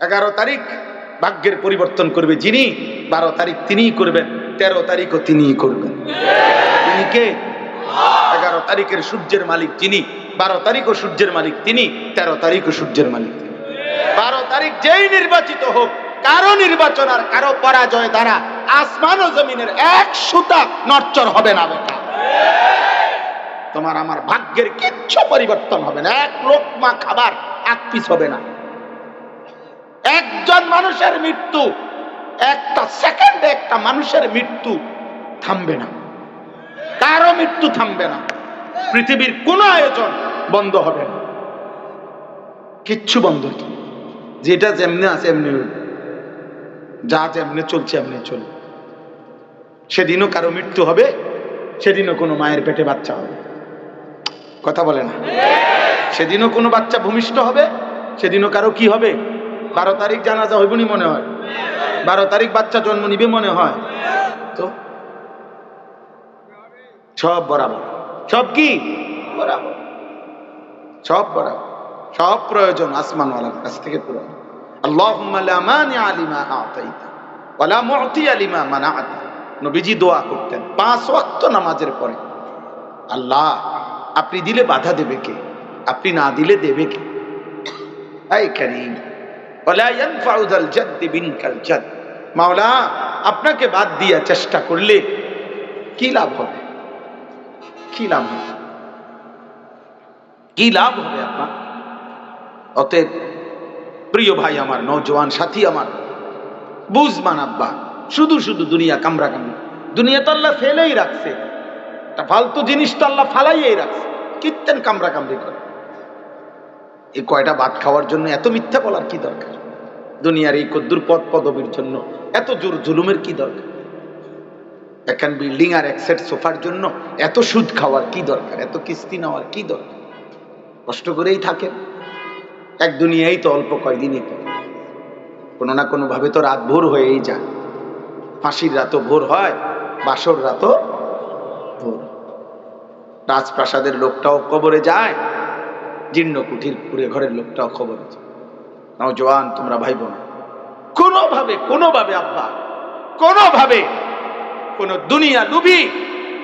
এগারো তারিখ ভাগ্যের পরিবর্তন করবে যিনি, বারো তারিখ তিনিই করবেন, তেরো তারিখও তিনিই করবেন। তিনি কে? এগারো তারিখের সূর্যের মালিক যিনি, বারো তারিখও সূর্যের মালিক তিনি, তেরো তারিখও সূর্যের মালিক তিনি। বারো তারিখ যেই নির্বাচিত হোক, কারও নির্বাচন আর কারও পরাজয় দ্বারা আসমান ও জমিনের এক সুতা নচ্চর হবে না বেটা। তোমার আমার ভাগ্যের কিচ্ছু পরিবর্তন হবে না। এক লোকমা খাবার এক পিস হবে না। একজন মানুষের মৃত্যু, একটা সেকেন্ডে একটা মানুষের মৃত্যু থামবে না। কারও মৃত্যু থামবে না। পৃথিবীর কোনো আয়োজন বন্ধ হবে না। কিচ্ছু বন্ধ যেটা যেমনি আছে এমনি যা যেমনি চলছে এমনি চলবে। সেদিনও কারও মৃত্যু হবে, সেদিনও কোনো মায়ের পেটে বাচ্চা হবে। কথা বলে না। সেদিনও কোনো বাচ্চা ভূমিষ্ঠ হবে, সেদিনও কারও কি হবে? বারো তারিখ জানাজা হইবনি মনে হয়? বারো তারিখ বাচ্চা জন্ম নিবে মনে হয়? তো? সব বরাবর। সব কি? সব বরাবর। সব প্রয়োজন আসমানওয়ালার কাছ থেকে পুরো পাঁচ ওয়াক্ত নামাজের পরে। আল্লাহ, আপনি দিলে বাধা দেবে কে? আপনি না দিলে দেবে কে? আই করিম। মাওলা, আপনাকে বাদ দিয়া চেষ্টা করলে কি লাভ হবে? কি লাভ হবে? কি লাভ হবে আপনার? অতএব, প্রিয় ভাই আমার নৌজওয়ান সাথী আমার বুঝমান আব্বা, শুধু শুধু দুনিয়া কামরা কামড়ি। দুনিয়া তো আল্লাহ ফেলেই রাখছে। ফালতু জিনিস তো আল্লাহ ফালাইয়াই রাখছে। কীর্তেন কামরা কামড়ি করে। এই কয়টা ভাত খাওয়ার জন্য এত মিথ্যা বলার কি দরকার? দুনিয়ার এই কদ্দুর পদ পদবীর জন্য এত জোর জুলুমের কি দরকার? এখন বিল্ডিং আর এক সেট সোফার জন্য এত সুদ খাওয়ার কি দরকার? এত কিস্তি নেওয়ার কি দরকার? কষ্ট করেই থাকেন। এক দুনিয়াই তো অল্প কয়দিনই তো। কোনো না কোনো ভাবে তো রাত ভোর হয়েই যায়। ফাঁসির রাতও ভোর হয়, বাসর রাতও ভোর। রাজপ্রাসাদের লোকটাও কবরে যায় জীর্ণ কুঠির পুরে ঘরের লোকটাও খবরে যায় নওজোয়ান তোমরা ভাই বোন কোনোভাবে কোনোভাবে আব্বা, কোনোভাবে কোন দুনিয়া লুবি,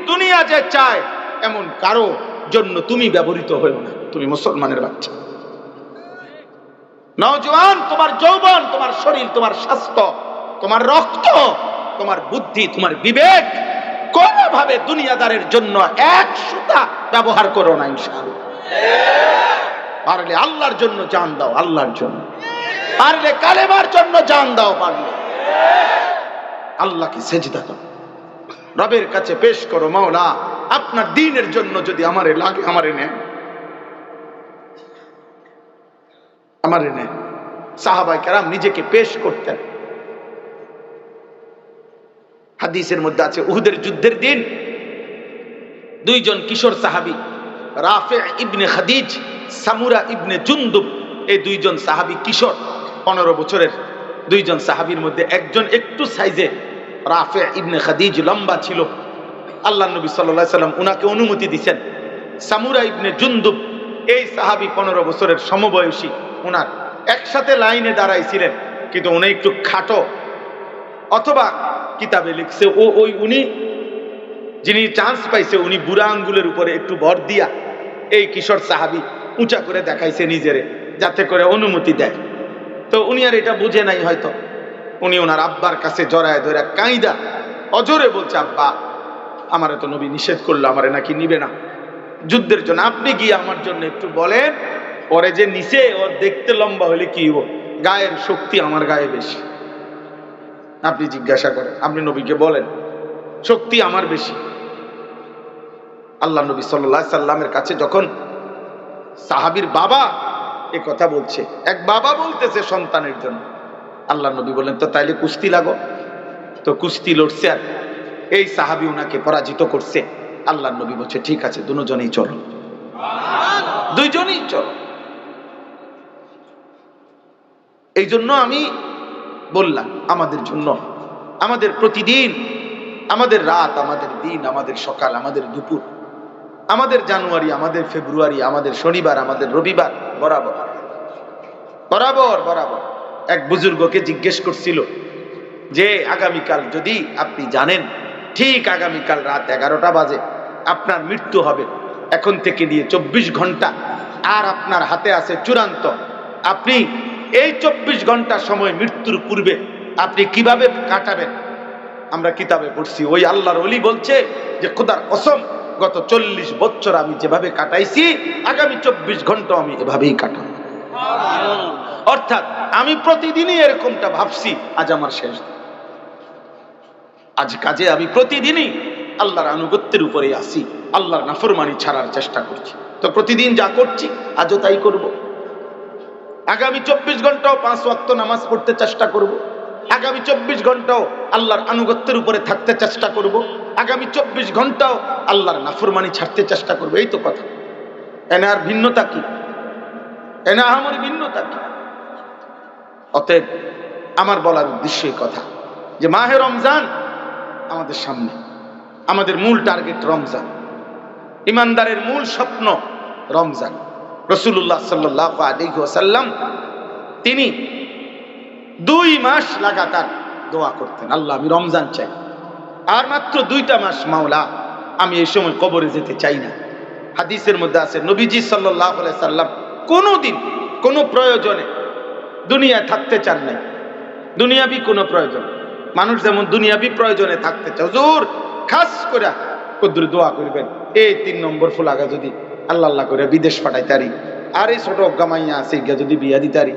দুনিয়া যে চায়, এমন কারও জন্য তুমি ব্যবহৃত হয়েও না। তুমি মুসলমানের বাচ্চা। নওজোয়ান তোমার যৌবন, তোমার শরীর, তোমার স্বাস্থ্য, তোমার রক্ত, তোমার বুদ্ধি, তোমার বিবেক, কোনোভাবে দুনিয়াদারের জন্য এক সুতা ব্যবহার করো না, ইনশাআল্লাহ। পারলে আল্লাহর জন্য জান দাও, আল্লাহর জন্য। পারলে কালেবার জন্য জান দাও পারলে। আল্লাহকে সেজদা দাও। রবের কাছে পেশ করো, মাওলা, আপনার দিনের জন্য যদি আমারে লাগে, আমারে নেন। আমারে নেন। সাহাবাই কেরাম নিজেকে পেশ করতেন। হাদিসের মধ্যে আছে, উহুদের যুদ্ধের দিন। দুইজন কিশোর সাহাবি, রাফে ইবনে খাদিজ সামুরা ইবনে জুন্দুব, এই দুইজন সাহাবি কিশোর, পনেরো বছরের। দুইজন সাহাবির মধ্যে একজন একটু সাইজে রাফে ইবনে খাদিজ, লম্বা ছিল। আল্লাহ নবী সাল্লাহ সাল্লাম উনাকে অনুমতি দিছেন। সামুরা ইবনে জুন্দুব, এই সাহাবি পনেরো বছরের সমবয়সী, উনার একসাথে লাইনে দাঁড়াইছিলেন, কিন্তু উনি একটু খাটো। অথবা কিতাবে লিখছে, ও, ওই উনি, যিনি চান্স পাইছে, উনি বুড়া আঙ্গুলের উপরে একটু ভর দিয়া, এই কিশোর সাহাবি উঁচা করে দেখাইছে নিজেরে, যাতে করে অনুমতি দেয়। তো উনি আর এটা বুঝে নাই হয়তো। উনি ওনার আব্বার কাছে জড়ায় ধরে কাঁইদা, অজরে বলছে, আব্বা, আমারে তো নবী নিষেধ করল, আমারে নাকি নিবে না। যুদ্ধের জন্য আপনি গিয়ে আমার জন্য একটু বলেন, পরে যে নিচে ওর দেখতে লম্বা হলে কি হব গায়ের শক্তি আমার গায়ে বেশি। আপনি জিজ্ঞাসা করেন, আপনি নবীকে বলেন, শক্তি আমার বেশি। আল্লাহ নবী সাল্লাহ সাল্লামের কাছে যখন সাহাবির বাবা এ কথা বলছে। এক বাবা বলতেছে সন্তানের জন্য। আল্লাহ নবী বলেন তো তাইলে কুস্তি লাগো? তো কুস্তি লড়ছে আর এই সাহাবি ওনাকে পরাজিত করছে। আল্লাহ নবী বলছে ঠিক আছে দুজনেই চলো। দুইজনেই চলো। এই জন্য আমি বললাম আমাদের জন্য আমাদের প্রতিদিন আমাদের রাত আমাদের দিন আমাদের সকাল আমাদের দুপুর আমাদের জানুয়ারি, আমাদের ফেব্রুয়ারি, আমাদের শনিবার, আমাদের রবিবার, বরাবর। বরাবর বরাবর। এক বুজুর্গকে জিজ্ঞেস করছিল যে, আগামীকাল যদি আপনি জানেন, ঠিক আগামীকাল রাত এগারোটা বাজে, আপনার মৃত্যু হবে এখন থেকে নিয়ে চব্বিশ ঘণ্টা, আর আপনার হাতে আছে চূড়ান্ত। আপনি এই চব্বিশ ঘণ্টা সময় মৃত্যুর পূর্বে আপনি কীভাবে কাটাবেন? আমরা কিতাবে পড়ছি, ওই আল্লাহর অলি বলছে যে, খোদার কসম গত চল্লিশ বছর আমি যেভাবে কাটাইছি, আগামী চব্বিশ ঘণ্টা আমি এভাবেই কাটাবো। অর্থাৎ আমি প্রতিদিনই এরকমটা ভাবছি, আজ আমার শেষ আজ কাজে আমি প্রতিদিনই আল্লাহর আনুগত্যের উপরে আসি আল্লাহর নাফরমানি ছাড়ার চেষ্টা করছি। তো প্রতিদিন যা করছি, আজও তাই করব। আগামী চব্বিশ ঘন্টাও পাঁচ ওয়াক্ত নামাজ পড়তে চেষ্টা করব। আগামী চব্বিশ ঘন্টাও আল্লাহর আনুগত্যের উপরে থাকতে চেষ্টা করব। আগামী চব্বিশ ঘন্টাও আল্লাহর নাফরমানি ছাড়তে চেষ্টা করব। এই তো কথা। এনে আর ভিন্নতা কি? এনে আমার ভিন্নতা কি? অতএব আমার বলার উদ্দেশ্য কথা যে মাহে রমজান আমাদের সামনে, আমাদের মূল টার্গেট রমজান। ইমানদারের মূল স্বপ্ন রমজান। রসুল্লাহ সাল্লাহ আলিহাসাল্লাম তিনি দুই মাস লাগাতার দোয়া করতেন। আল্লাহ, আমি রমজান চাই। আর মাত্র দুইটা মাস মাওলা, আমি এই সময় কবরে যেতে চাই না। হাদিসের মধ্যে আছে, নবীজি সাল্লাহ সাল্লাম কোনোদিন কোনো প্রয়োজনে দুনিয়ায় থাকতে চান নাই। দুনিয়াবি কোনো প্রয়োজন। মানুষ যেমন দুনিয়াবি প্রয়োজনে থাকতে চায় জোর খাস করে কদ্দুর দোয়া করবেন। এই তিন নম্বর ফুলাগা যদি আল্লাহ আল্লাহ করে বিদেশ পাঠাইতারি, আর এই ছোট গামাইয়া আছে গিয়া যদি বিয়া দিতারি,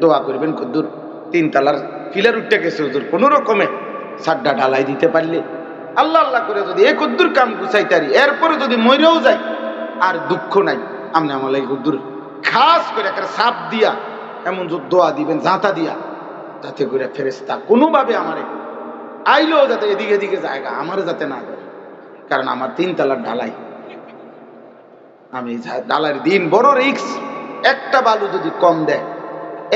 দোয়া করবেন কদ্দুর। তিন তালার ফিলার উঠতে গেছে হুজুর। কোনো রকমে সাড্ডা ঢালাই দিতে পারলে। আল্লাহ আল্লাহ করে যদি এই কদ্দুর কাম গুছাই তারি এরপরে যদি মরেও যায়, আর দুঃখ নাই। আমনে আমার লাগে কদ্দুর খাস করে একটা সাপ দিয়া, এমন যে দোয়া দিবেন জাঁতা দিয়া, যাতে করে ফেরেস্তা কোনোভাবে আমারে আইলেও যাতে এদিকে এদিকে জায়গা আমার যাতে না দেয় কারণ আমার তিন তালার ঢালাই। আমি ডালার দিন বড় রিক্স একটা বালু যদি কম দেয়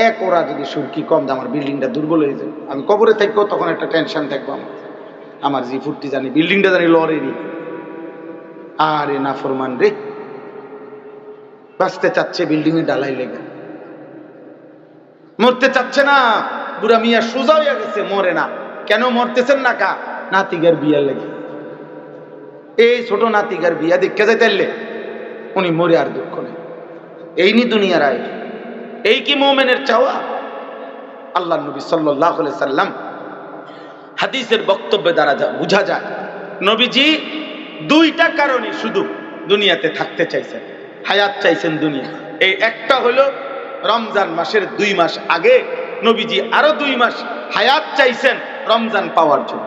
এক ওরা যদি সুরকি কম দেয়, আমার বিল্ডিংটা দুর্বল হয়ে যাবে আমি কবরে থাকব তখন একটা টেনশন থাকব আমার। আমার যে ফুটটি জানি বিল্ডিংটা জানি লড়েনি আরে না ফরমান রে। বাঁচতে চাচ্ছে বিল্ডিং এ ডালাই লেগে। মরতে চাচ্ছে না। বুড়া মিয়া সোজা হইয়া গেছে, মরে না। কেন মরতেছেন না কা নাতিগার বিয়ার লেগে। এই ছোট নাতিগার বিয়া দেখে যাইতেলে উনি মরে আর দুঃখ নেই। এই নি দুনিয়ার আয়। এই কি মোমেনের চাওয়া? আল্লাহ নবী সাল্লাহ সাল্লাম হাদিসের বক্তব্যে দ্বারা বোঝা যায়, নবীজি দুইটা কারণে শুধু দুনিয়াতে থাকতে চাইছেন, হায়াত চাইছেন দুনিয়া এই একটা হলো রমজান মাসের দুই মাস আগে নবীজি আরও দুই মাস হায়াত চাইছেন রমজান পাওয়ার জন্য।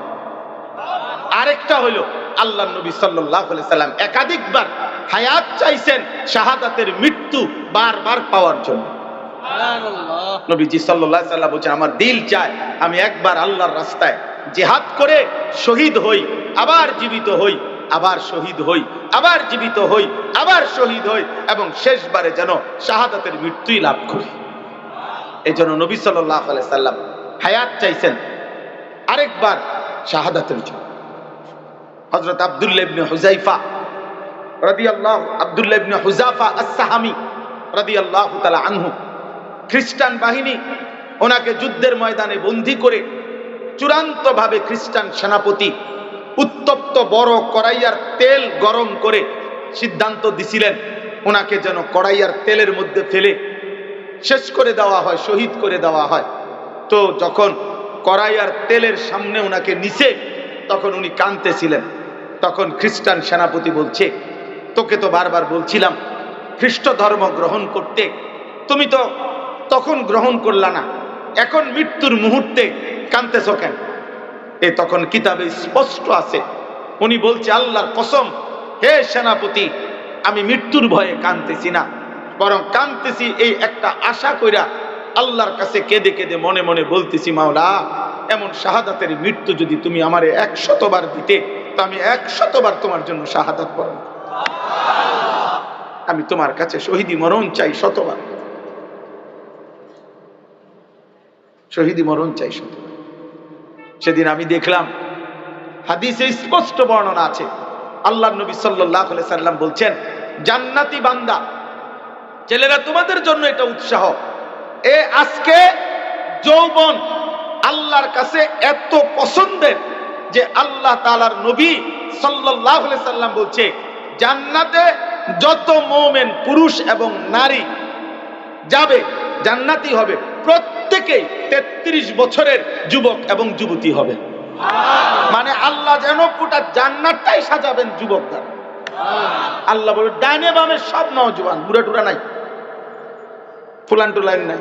আরেকটা হলো আল্লাহ নবী সাল্লাহ সাল্লাম একাধিকবার হায়াত চাইছেন শাহাদাতের মৃত্যু বারবার পাওয়ার জন্য। আমার দিল চায়, আমি একবার আল্লাহর রাস্তায় জেহাদ করে শহীদ হই, আবার জীবিত হই, আবার শহীদ হই, আবার জীবিত হই, আবার শহীদ হই এবং শেষবারে যেন শাহাদাতের মৃত্যুই লাভ করি। এই জন্য নবী সাল্লাহ সাল্লাম হায়াত চাইছেন আরেকবার শাহাদাতের জন্য। হজরত আবদুল্লাহ ইবনে হুজাইফা রাদিয়াল্লাহু, আব্দুল্লাহ ইবনে হুজাফা আস-সাহামি রাদিয়াল্লাহু তাআলা আনহু খ্রিস্টান বাহিনী ওনাকে যুদ্ধের ময়দানে বন্দি করে চূড়ান্তভাবে খ্রিস্টান সেনাপতি উত্তপ্ত বড় কড়াইয়ার তেল গরম করে সিদ্ধান্ত দিছিলেন, ওনাকে যেন কড়াইয়ার তেলের মধ্যে ফেলে শেষ করে দেওয়া হয়, শহীদ করে দেওয়া হয়। তো যখন কড়াইয়ার তেলের সামনে ওনাকে নিচে তখন উনি কাঁদতেছিলেন। তখন খ্রিস্টান সেনাপতি বলছে, তোকে তো বারবার বলছিলাম, খ্রিস্ট ধর্ম গ্রহণ করতে। তুমি তো তখন গ্রহণ করলা না। এখন মৃত্যুর মুহূর্তে কানতেছ কেন? এ তখন কিতাবে স্পষ্ট আছে। উনি বলছে, আল্লাহর কসম, হে সেনাপতি, আমি মৃত্যুর ভয়ে কানতেছি না। বরং কানতেছি এই একটা আশা কইরা আল্লাহর কাছে কেঁদে কেঁদে মনে মনে বলতেছি, মাওলা, এমন শাহাদাতের মৃত্যু যদি তুমি আমারে একশতবার দিতে, তো আমি একশতবার তোমার জন্য শাহাদাত করতাম। আমি তোমার কাছে শহীদি মরণ চাই শতবার। শহীদি মরণ চাই শুধু সেদিন আমি দেখলাম, হাদিসে স্পষ্ট বর্ণনা আছে। আল্লাহ নবী সাল্লাহ সাল্লাম বলছেন, জান্নাতি বান্দা, ছেলেরা তোমাদের জন্য এটা উৎসাহ। এ আজকে যৌবন আল্লাহর কাছে এত পছন্দের যে আল্লাহ তালার নবী সাল্লাহ সাল্লাম বলছে, জান্নাতে যত মোমেন, পুরুষ এবং নারী যাবে, জান্নাতি হবে। প্রত্যেকেই তেত্রিশ বছরের যুবক এবং যুবতী হবে। মানে আল্লাহ যেন পুটা জান্নাতটাই সাজাবেন যুবক দ্বারা। আল্লাহ বলবে ডানে বামে সব নজওয়ান বুড়া টুরা নাই। ফুলান টুলান নাই।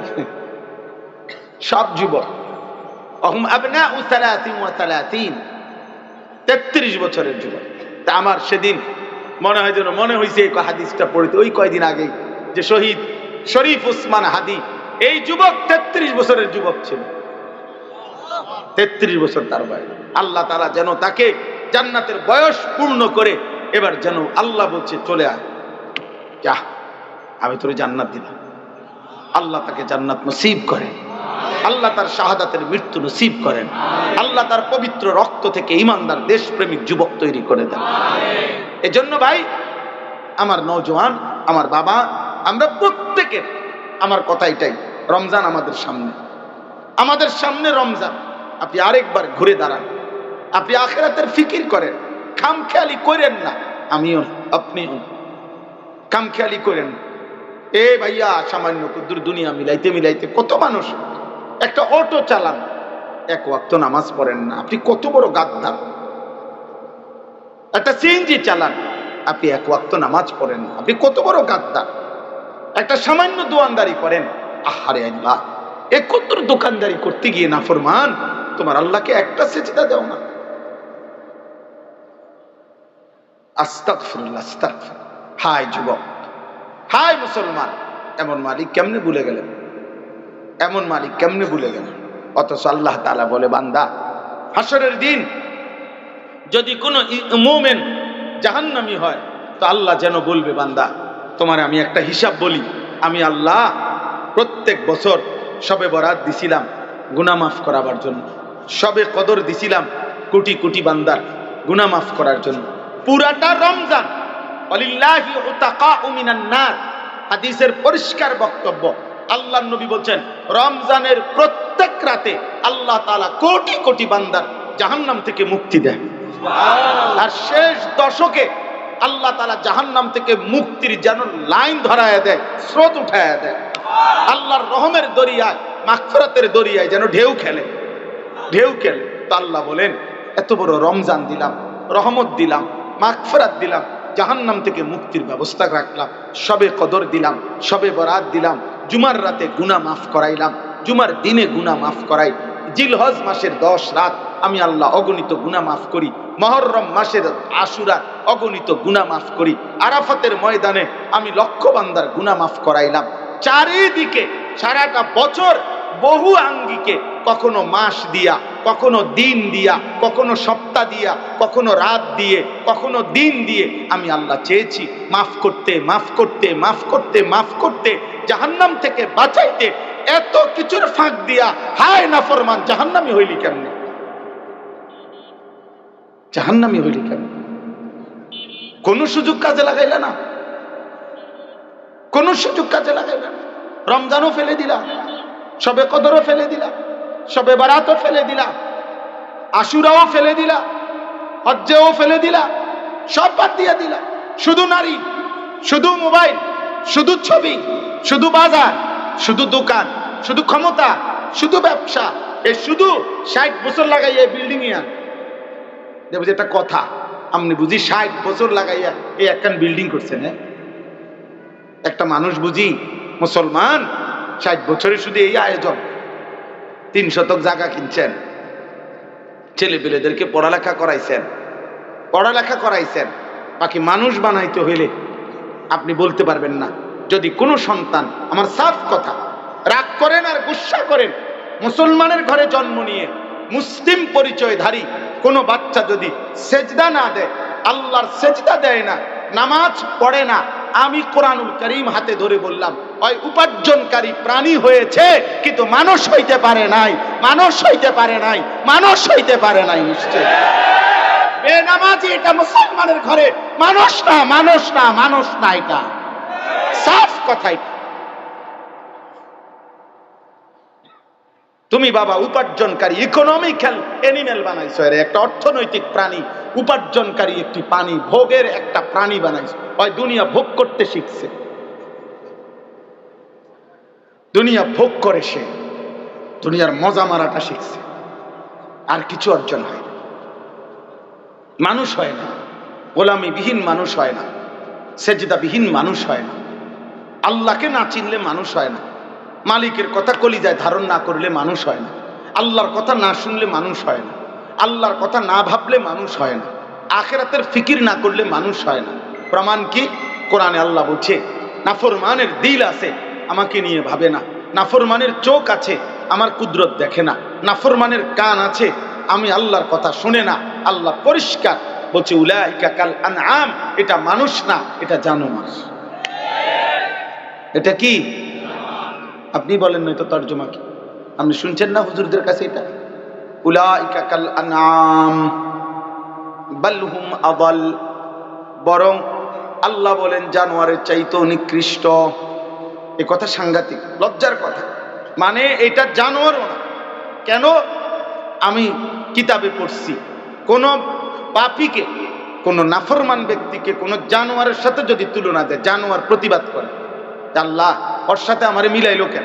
সব যুবক। অহম আবনা উ সালাতিন ওয়া সালাতিন। তেত্রিশ বছরের যুবক। তা আমার সেদিন মনে হয় যেন মনে হয়েছে এই হাদিসটা পড়িতে। ওই কয়দিন আগে যে শহীদ শরীফ উসমান হাদি এই যুবক তেত্রিশ বছরের যুবক ছিল। তেত্রিশ বছর তার বয়স। আল্লাহ তারা যেন তাকে জান্নাতের বয়স পূর্ণ করে এবার যেন আল্লাহ বলছে, চলে আয়। যা, আমি তোর জান্নাত দিলাম। আল্লাহ তাকে জান্নাত নসিব করেন। আল্লাহ তার শাহাদাতের মৃত্যু নসিব করেন। আল্লাহ তার পবিত্র রক্ত থেকে ইমানদার, দেশপ্রেমিক যুবক তৈরি করে দেন। এজন্য ভাই, আমার নৌজওয়ান আমার বাবা, আমরা প্রত্যেকের, আমার কথা এটাই। রমজান আমাদের সামনে। আমাদের সামনে রমজান। আপনি আরেকবার ঘুরে দাঁড়ান। আপনি আখেরাতের ফিকির করেন। খামখেয়ালি করেন না। আমিও, আপনিও। খামখেয়ালি করেন। এ ভাইয়া, সামান্য কুদ্দুর দুনিয়া মিলাইতে মিলাইতে কত মানুষ। একটা অটো চালান। এক ওয়াক্ত নামাজ পড়েন না। আপনি কত বড় গাদ্দার। একটা সিএনজি চালান। আপনি এক ওয়াক্ত নামাজ পড়েন না। আপনি কত বড় গাদ্দার। একটা সামান্য দোয়ানদারি করেন। আহারে আল্লাহ এ কত দোকানদারি করতে গিয়ে না ফরমান তোমার আল্লাহকে একটা দাও না। যুবক মুসলমান, এমন মালিক কেমনে ভুলে গেলেন? এমন মালিক কেমনে ভুলে গেলেন? অথচ আল্লাহ তাআলা বলে, বান্দা হাসরের দিন যদি কোনো মোমেন জাহান্নামি হয়, তো আল্লাহ যেন বলবে, বান্দা, তোমার আমি একটা হিসাব বলি, আমি আল্লাহ প্রত্যেক বছর সবে বরাত দিছিলাম গুনাহ মাফ করাবার জন্য। সবে কদর দিছিলাম কোটি কোটি বান্দার গুনাহ মাফ করার জন্য। পুরাটা রমজান। হাদিসের পরিষ্কার বক্তব্য। আল্লাহ নবী বলছেন রমজানের প্রত্যেক রাতে আল্লাহ তালা কোটি কোটি বান্দার জাহান্নাম থেকে মুক্তি দেয় আর শেষ দশকে আল্লাহ তালা জাহান্নাম থেকে মুক্তির যেন লাইন ধরায় দেয় স্রোত উঠায় দেয়। আল্লাহর রহমের দরিয়ায়, মাগফিরাতের দরিয়ায় যেন ঢেউ খেলে। ঢেউ খেলে। তো আল্লাহ বলেন, এত বড় রমজান দিলাম, রহমত দিলাম, মাগফিরাত দিলাম, জাহান্নাম থেকে মুক্তির ব্যবস্থা রাখলাম, সবে কদর দিলাম, সবে বরাত দিলাম, জুমার রাতে গুনাহ মাফ করাইলাম, জুমার দিনে গুনাহ মাফ করাই, জিলহজ মাসের দশ রাত আমি আল্লাহ অগণিত গুনাহ মাফ করি, মহরম মাসের আশুরার অগণিত গুনাহ মাফ করি, আরাফাতের ময়দানে আমি লক্ষ বান্দার গুনাহ মাফ করাইলাম চারিদিকে, সারাটা বছর বহু আঙ্গিকে, কখনো মাস দিয়া, কখনো দিন দিয়া, কখনো সপ্তাহ দিয়া, কখনো রাত দিয়ে, কখনো দিন দিয়ে আমি আল্লাহ চেয়েছি মাফ করতে মাফ করতে মাফ করতে মাফ করতে, জাহান্নাম থেকে বাঁচাইতে, এত কিছুর ফাঁক দিয়া, হায় না ফরমান জাহান্নামি হইলি কেমনে? জাহান্নামি হইলি কেমনে? কোন সুযোগ কাজে লাগাইলা না? কোন সুযোগ কাজে লাগাইলা না। রমজানও ফেলে দিলা সবে কদরও ফেলে দিলা সবে বারাতও ফেলে দিলা আশুরাও ফেলে দিলা হজ্জেও ফেলে দিলা সব বাদ দিয়ে দিলা শুধু নারী, শুধু মোবাইল, শুধু ছবি, শুধু বাজার, শুধু দোকান, শুধু ক্ষমতা, শুধু ব্যবসা, এ শুধু ষাট বছর লাগাইয়া বিল্ডিং ইয়ান যে একটা কথা আপনি বুঝি ষাট বছর লাগাইয়া এই একখান বিল্ডিং করছেন হ্যাঁ? একটা মানুষ বুঝি মুসলমান, ষাট বছরে শুধু এই আয়োজন। তিন শতক জায়গা কিনছেন। ছেলে পেলেদেরকে পড়ালেখা করাইছেন। পড়ালেখা করাইছেন। বাকি মানুষ বানাইতে হইলে আপনি বলতে পারবেন না। যদি কোনো সন্তান, আমার সাফ কথা, রাগ করেন আর গুসা করেন, মুসলমানের ঘরে জন্ম নিয়ে মুসলিম পরিচয়ধারী কোনো বাচ্চা যদি সেজদা না দেয়, আল্লাহর সেজদা দেয় না, নামাজ পড়ে না আমি কোরআনুল করিম হাতে ধরে বললাম, ওই উপার্জনকারী প্রাণী হয়েছে, কিন্তু মানুষ হইতে পারে নাই, মানুষ হইতে পারে নাই, মানুষ হইতে পারে নাই নিশ্চয়। বেনামাজি এটা মুসলমানের ঘরে, মানুষ না মানুষ না মানুষ না এটা। সাফ কথাই। তুমি বাবা উপার্জনকারী ইকোনমিক্যাল এনিম্যাল বানাইছো এর, একটা অর্থনৈতিক প্রাণী। উপার্জনকারী একটি প্রাণী, ভোগের একটা প্রাণী বানাইছো। হয় দুনিয়া ভোগ করতে শিখছে। দুনিয়া ভোগ করে সে। দুনিয়ার মজা মারাটা শিখছে। আর কিছু অর্জন হয় না। মানুষ হয় না। গোলামিবিহীন মানুষ হয় না। সেজদাবিহীন মানুষ হয় না। আল্লাহকে না চিনলে মানুষ হয় না। মালিকের কথা কলিজায় ধারণ না করলে মানুষ হয় না। আল্লাহর কথা না শুনলে মানুষ হয় না। আল্লাহর কথা না ভাবলে মানুষ হয় না। আখেরাতের ফিকির না করলে মানুষ হয় না। প্রমাণ কি? কোরআনে আল্লাহ বলছে, নাফরমানের দিল আছে, আমাকে নিয়ে ভাবে না। নাফরমানের চোখ আছে, আমার কুদরত দেখে না। নাফরমানের কান আছে, আমি আল্লাহর কথা শুনে না। আল্লাহ পরিষ্কার, বলছে, উলাইকা কাল আনআম, এটা মানুষ না, এটা জানোয়ার এটা কি? আপনি বলেন নয়তো তর্জমা কি? আপনি শুনছেন না হুজুরদের কাছে এটা? উলাইকা কাল আনআম, বালহুম আদাল। বরং আল্লাহ বলেন, জানোয়ারের চাইতো নিকৃষ্ট। এ কথা সাংঘাতিক, লজ্জার কথা। মানে এটা জানোয়ারও না। কেন? আমি কিতাবে পড়ছি, কোন পাপিকে, কোন নাফরমান ব্যক্তিকে কোন জানোয়ারের সাথে যদি তুলনা দেয়, জানোয়ার প্রতিবাদ করে। আল্লাহ ওর সাথে আমারে মিলাইলো কেন?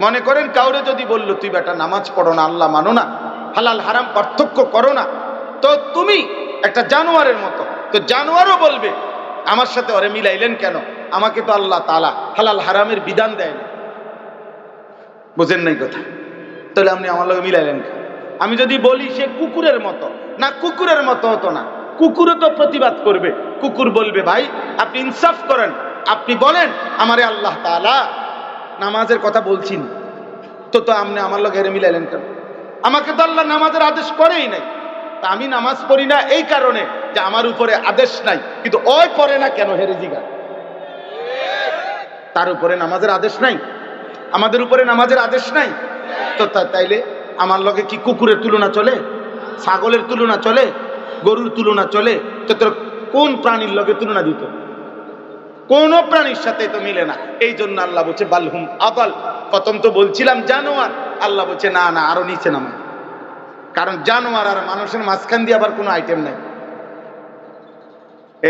মনে করেন কাউরে যদি বলল, তুই বেটা নামাজ পড়ো না, আল্লাহ মানো না, হালাল হারাম পার্থক্য করো না, তো তুমি একটা জানোয়ারের মতো, তো জানোয়ারও বলবে, আমার সাথে ওরে মিলাইলেন কেন? আমাকে তো আল্লাহ তালা হালাল হারামের বিধান দেয় না। বুঝেন নাই কথা? তাহলে আপনি আমার লগে মিলাইলেন কেন? আমি যদি বলি সে কুকুরের মতো, না কুকুরের মতো হতো না, কুকুরও তো প্রতিবাদ করবে, কুকুর বলবে, ভাই, আপনি ইনসাফ করেন। আপনি বলেন, আমারে আল্লাহ তালা নামাজের কথা বলছি না। তো তো আপনি আমার লগে হেরে মিলাইলেন কেন? আমাকে তো আল্লাহ নামাজের আদেশ করেই নাই। তা আমি নামাজ পড়ি না এই কারণে যে আমার উপরে আদেশ নাই, কিন্তু ওই পড়ে না কেন হেরে জিগা? তার উপরে নামাজের আদেশ নাই। আমাদের উপরে নামাজের আদেশ নাই। তো তাইলে আমার লগে কি কুকুরের তুলনা চলে? ছাগলের তুলনা চলে? গরুর তুলনা চলে? তো তোর কোন প্রাণীর লগে তুলনা দিত? কোন প্রাণীর সাথে তো মিলে না। এই জন্য আল্লাহ বলছে, বালহুম আবাল প্রথম তো বলছিলাম জানোয়ার। আল্লাহ বলছে, না না, আরও নিচে নামা। কারণ জানোয়ার আর মানুষের মাঝখান দিয়ে আবার কোনো আইটেম নাই।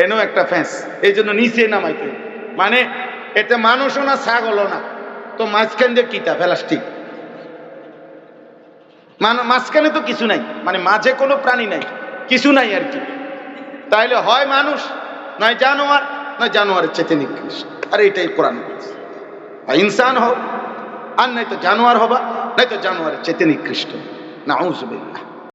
এনো একটা ফ্যাঁস এই জন্য নিচে নামাইতে। মানে এটা মানুষও না, ছাগলও না। তো মাঝখান দিয়ে কিতা প্লাস্টিক। মাঝখানে তো কিছু নাই। মানে মাঝে কোনো প্রাণী নাই। কিছু নাই আর কি। তাইলে হয় মানুষ, নয় জানোয়ার। নয় জানোয়ারের চেতে নিকৃষ্ট। আর এটাই কোরআন বলছে আর ইনসান হোক, আর নাই তো জানোয়ার হবা, নাই তো জানোয়ারের চেতে নিকৃষ্ট। না